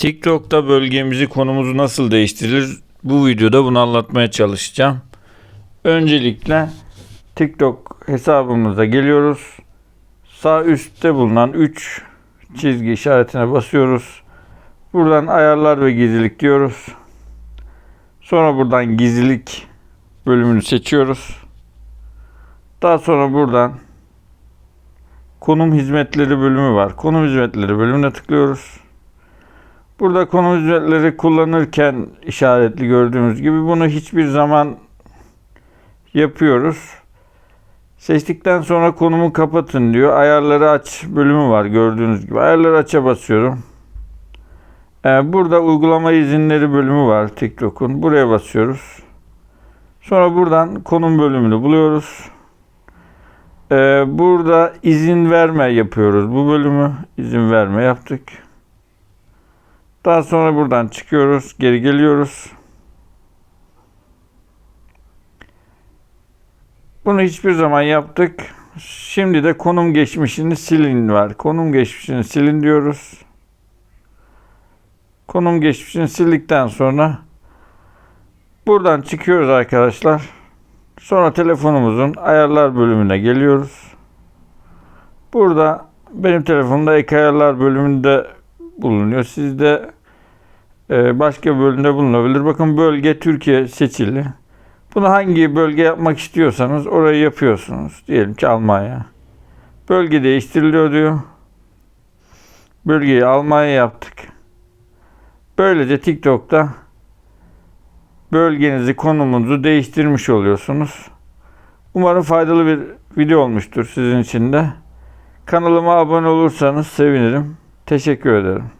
TikTok'ta bölgemizi konumuzu nasıl değiştirilir? Bu videoda bunu anlatmaya çalışacağım. Öncelikle TikTok hesabımıza geliyoruz. Sağ üstte bulunan 3 çizgi işaretine basıyoruz. Buradan ayarlar ve gizlilik diyoruz. Sonra buradan gizlilik bölümünü seçiyoruz. Daha sonra buradan konum hizmetleri bölümü var. Konum hizmetleri bölümüne tıklıyoruz. Burada konum hizmetleri kullanırken işaretli gördüğümüz gibi bunu hiçbir zaman yapıyoruz. Seçtikten sonra konumu kapatın diyor. Ayarları aç bölümü var gördüğünüz gibi. Ayarları aç'a basıyorum. Ee, burada uygulama izinleri bölümü var TikTok'un. Buraya basıyoruz. Sonra buradan konum bölümünü buluyoruz. Ee, burada izin verme yapıyoruz. Bu bölümü izin verme yaptık. Daha sonra buradan çıkıyoruz. Geri geliyoruz. Bunu hiçbir zaman yaptık. Şimdi de konum geçmişini silin var. Konum geçmişini silin diyoruz. Konum geçmişini sildikten sonra buradan çıkıyoruz arkadaşlar. Sonra telefonumuzun ayarlar bölümüne geliyoruz. Burada benim telefonumda ek ayarlar bölümünde bulunuyor. Sizde e, başka bölümde bulunabilir. Bakın bölge Türkiye seçili. Bunu hangi bölge yapmak istiyorsanız orayı yapıyorsunuz. Diyelim ki Almanya. Bölge değiştiriliyor diyor. Bölgeyi Almanya yaptık. Böylece TikTok'ta bölgenizi, konumunuzu değiştirmiş oluyorsunuz. Umarım faydalı bir video olmuştur sizin için de. Kanalıma abone olursanız sevinirim. Teşekkür ederim.